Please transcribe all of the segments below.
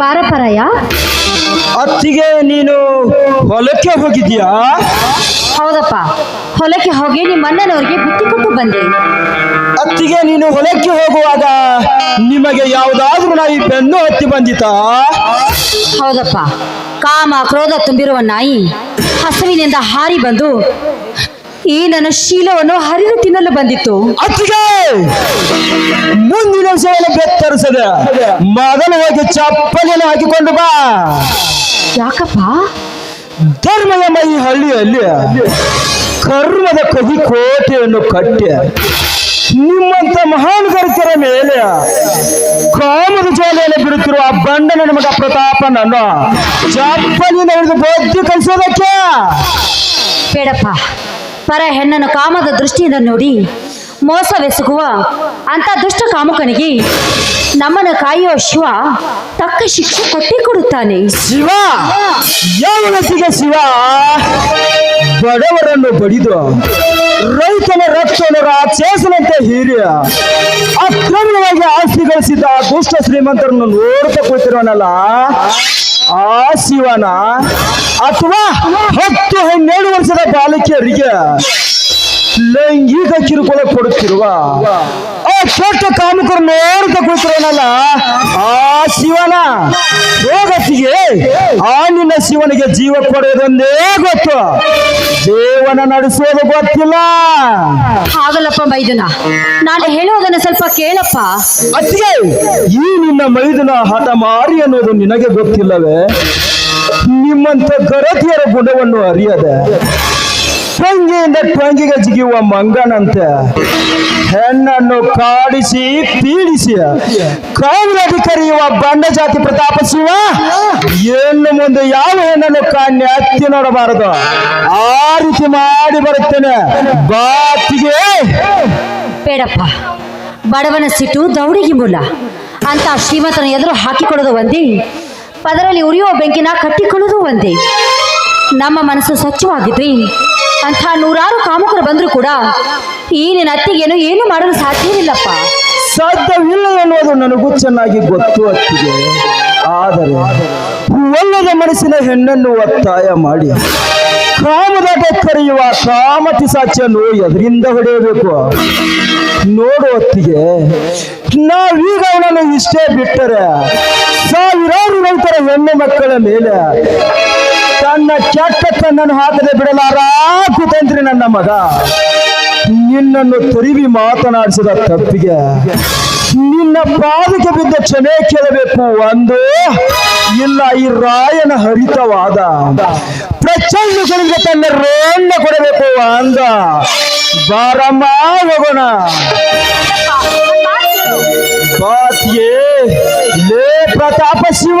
ಬಾರಪರಾಯ. ಅತ್ತಿಗೆ ನೀನು ಹೊಲಕ್ಕೆ ಹೋಗಿದ್ಯಾ ಹೌದಪ್ಪ. ಹೊಲಕ್ಕೆ ಹೋಗಿ ನಿಮ್ಮ ಅಣ್ಣನವರಿಗೆ ಬುತ್ತಿ ಕೊಟ್ಟು ಬಂದೆ. ಅತ್ತಿಗೆ ನೀನು ಹೊಲಕ್ಕೆ ಹೋಗುವಾಗ ನಿಮಗೆ ಯಾವುದಾದ್ರೂ ನಾಯಿ ಬೆನ್ನು ಹತ್ತಿ ಬಂದಿತಾ ಹೌದಪ್ಪ. ಕಾಮ ಕ್ರೋಧ ತುಂಬಿರುವ ನಾಯಿ ಹಸುವಿನಿಂದ ಹಾರಿ ಬಂದು ಈ ನನ್ನ ಶೀಲವನ್ನು ಹರಿದು ತಿನ್ನಲು ಬಂದಿತ್ತು. ಅತ್ತಿಗೆ ಮುಂದಿನ ಶೀಲ ಬೆತ್ತರಿಸದೆ ಮೊದಲು ಹೋಗಿ ಚಪ್ಪಲಿನ ಹಾಕಿಕೊಂಡು ಬಾ. ಯಾಕಪ್ಪ? ಧರ್ಮಯಮ್ಮ ಈ ಹಳ್ಳಿಯಲ್ಲಿ ಕರ್ಮದ ಕಹಿ ಕೋಟೆಯನ್ನು ಕಟ್ಟಿ ನಿಮ್ಮಂತ ಮಹಾನ್ ಕರ್ತರ ಮೇಲೆ ಕಾಮದ ಜೋಲೆಯಲ್ಲಿ ಬಿಡುತ್ತಿರುವ ಆ ಬಂಡನ ಮಗ ಪ್ರತಾಪ ನನ್ನ ಚಪ್ಪಲಿನ ಹಿಡಿದು ಬದ್ಧ ಕಲಿಸೋದಕ್ಕೆ? ಬೇಡಪ್ಪ. ಪರ ಹೆಣ್ಣನ ಕಾಮದ ದೃಷ್ಟಿಯಿಂದ ನೋಡಿ ಮೋಸವೆಸಗುವ ಅಂತ ದುಷ್ಟ ಕಾಮುಕನಿಗೆ ನಮ್ಮನ್ನು ಕಾಯುವ ಶಿವ ತಕ್ಕ ಶಿಕ್ಷೆ ಕೊಟ್ಟಿ ಕೊಡುತ್ತಾನೆ. ಶಿವ ಶಿವ? ಬಡವರನ್ನು ಬಡಿದು ರೈತನ ರಕ್ಷಣರ ಚೇಸನಂತೆ ಹೀರಿಯ ಅಕ್ರಮವಾಗಿ ಆಸ್ತಿ ಗಳಿಸಿದ ದುಷ್ಟ ಶ್ರೀಮಂತರನ್ನು ನೋಡ್ತಾ ಕೂತಿರೋನಲ್ಲ ಆ ಶಿವನ ಅಥವಾ ಬಾಲಕಿಯರಿಗೆ ಲೈಂಗಿಕ ಕಿರುಕುಳ ಕೊಡುತ್ತಿರುವ ಆ ಕೆಟ್ಟ ಕಾಮಕರು ನೋಡ್ತಾ ಕುಳಿತಿರೋನಲ್ಲ ಆ ಶಿವನ ರೋಗತಿಗೆ ಆ ನಿನ್ನ ಶಿವನಿಗೆ ಜೀವ ಕೊಡೋದೊಂದೇ ಗೊತ್ತು. ಜೀವನ ನಡೆಸೋದು ಗೊತ್ತಿಲ್ಲ. ಆಗಲ್ಲಪ್ಪ ಮೈದನ. ನಾನು ಹೇಳುವುದನ್ನು ಸ್ವಲ್ಪ ಕೇಳಪ್ಪ. ಅತ್ತಿಗೆ ಈ ನಿನ್ನ ಮೈದನ ಹಠ ಮಾರಿ ಅನ್ನೋದು ನಿನಗೆ ಗೊತ್ತಿಲ್ಲವೇ? ನಿಮ್ಮಂತ ಗರತಿಯರ ಗುಣವನ್ನು ಅರಿಯದೆ ಟೊಂಗಿಯಿಂದ ಟೊಂಗಿಗೆ ಜಿಗಿಯುವ ಮಂಗನಂತೆ. ಹೆಣ್ಣನ್ನು ಕಾಡಿಸಿ, ಪೀಡಿಸಿ. ಕಾವಲಲ್ಲಿ ಕರೆಯುವ ಬಂಡ ಜಾತಿ ಪ್ರತಾಪ ಸಿಂಹ ಏನು ಮುಂದೆ ಯಾವ ಹೆಣ್ಣನ್ನು ಕಾಣ್ಯ? ಹತ್ತಿ ನೋಡಬಾರದು. ಆ ರೀತಿ ಮಾಡಿ ಬರುತ್ತೇನೆ. ಬಾತಿಗೆ. ಬೇಡಪ್ಪ. ಬಡವನ ಸಿಟ್ಟು ದೌಡಿಗೆ ಮೂಲ. ಅಂತ ಶ್ರೀಮಂತನ ಎದುರು ಹಾಕಿಕೊಡೋದು ಒಂದೇ. ಪದರಲ್ಲಿ ಉರಿಯುವ ಬೆಂಕಿನ ಕಟ್ಟಿಕೊಳ್ಳೋದು ಒಂದೇ. ನಮ್ಮ ಮನಸ್ಸು ಸ್ವಚ್ಛವಾಗಿದ್ರಿ ಅಂಥ ನೂರಾರು ಕಾಮುಕರು ಬಂದರೂ ಕೂಡ ಈ ನಿನ್ನ ಅತ್ತಿಗೇನು ಏನು ಮಾಡಲು ಸಾಧ್ಯವಿಲ್ಲಪ್ಪ. ಸಾಧ್ಯವಿಲ್ಲ ಅನ್ನೋದು ನನಗೂ ಚೆನ್ನಾಗಿ ಗೊತ್ತು ಅತ್ತಿಗೆ. ಆದರೆ ಒಲ್ಲದ ಮನಸ್ಸಿನ ಹೆಣ್ಣನ್ನು ಒತ್ತಾಯ ಮಾಡಿ, ಕಾಮದಾಟ ಕರೆಯುವ ಕಾಮತಿ ಸಾಚಿಯನ್ನು ಎದರಿಂದ ಹೊಡೆಯಬೇಕು. ನೋಡು ಹೊತ್ತಿಗೆ ನಾವೀಗ ಅವನನ್ನು ಇಷ್ಟೇ ಬಿಟ್ಟರೆ ಸಾವಿರಾರು ನಂತರ ಹೆಣ್ಣು ಮಕ್ಕಳ ಮೇಲೆ ತನ್ನ ಕೆಟ್ಟ ನನ್ನ ಹಾಕದೆ ಬಿಡಲಾರ? ಕುತಂತ್ರಿ ನನ್ನ ಮಗ. ನಿನ್ನನ್ನು ತರಿವಿ ಮಾತನಾಡಿಸಿದ ತಪ್ಪಿಗೆ. ನಿನ್ನ ಪಾದಕ್ಕೆ ಬಿದ್ದ ಕ್ಷಮೆ ಕೇಳಬೇಕು ಒಂದು ಇಲ್ಲ, ಈ ರಾಯನ ಹರಿತವಾದ ಪ್ರಚಂಡಗಳಿಗೆ ತನ್ನ ರೋಣ ಕೊಡಬೇಕು ಅಂದ. ಬಾರಮ್ಮ ಹೋಗೋಣ ಬಾತಿಯೇ, ಲೇ ಪ್ರತಾಪ ಶಿವ.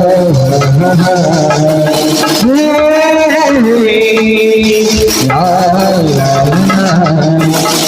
la la la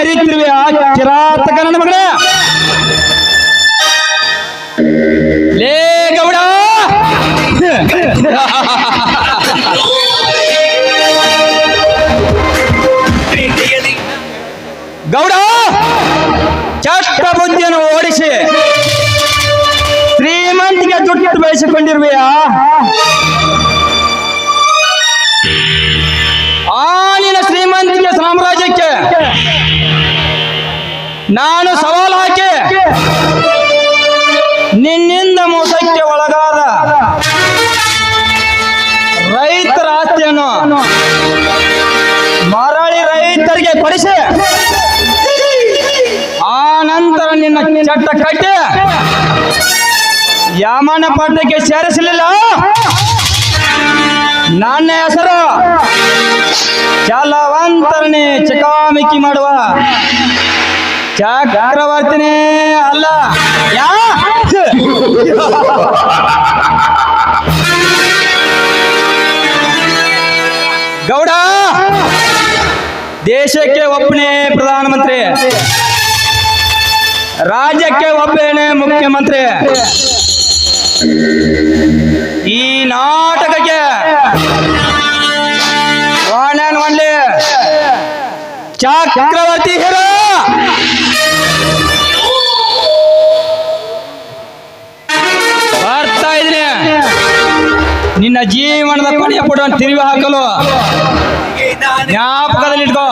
ಮೆರೀತಿರುವೆ ಆ ಕಿರಾತಕ ನನ್ನ ಮಗಳೇ. ಲೇ ಗೌಡ. ಗೌಡ ಚಷ್ಟ ಬುದ್ಧಿಯನ್ನು ಓಡಿಸಿ ಶ್ರೀಮಂತಿಗೆ ದುಡ್ಡು ಬೆಳೆಸಿಕೊಂಡಿರುವೆಯಾ? ನಾನು ಸವಾಲು ಹಾಕಿ ನಿನ್ನಿಂದ ಮೋಸಕ್ಕೆ ಒಳಗಾದ ರೈತರ ಆಸ್ತಿಯನ್ನು ಮರಳಿ ರೈತರಿಗೆ ಕೊಡಿಸಿ, ಆ ನಂತರ ನಿನ್ನ ಚಟ್ಟ ಕಟ್ಟಿ ಯಾಮಾನ ಪಾಠಕ್ಕೆ ಸೇರಿಸಲಿಲ್ಲ? ನನ್ನ ಹೆಸರು ಕೆಲವಂತರನೇ ಚಕಾಮಿಕಿ ಮಾಡುವ ಚಕ್ರವರ್ತಿನೇ ಅಲ್ಲ. ಯಾ? ಗೌಡ, ದೇಶಕ್ಕೆ ಒಬ್ಬನೇ ಪ್ರಧಾನಮಂತ್ರಿ. ರಾಜ್ಯಕ್ಕೆ ಒಬ್ಬನೇ ಮುಖ್ಯಮಂತ್ರಿ. ಈ ನಾಟಕಕ್ಕೆ ಒನ್ ಒನ್ಲಿ. ಚಕ್ರವರ್ತಿ ಹೀರೋ ನಿನ್ನ ಜೀವನದ ಕೊನೆಯ ಪುಟವನ್ನು ತಿರುವಿ ಹಾಕಲು. ಜ್ಞಾಪಕದಲ್ಲಿ ಇಟ್ಕೋ.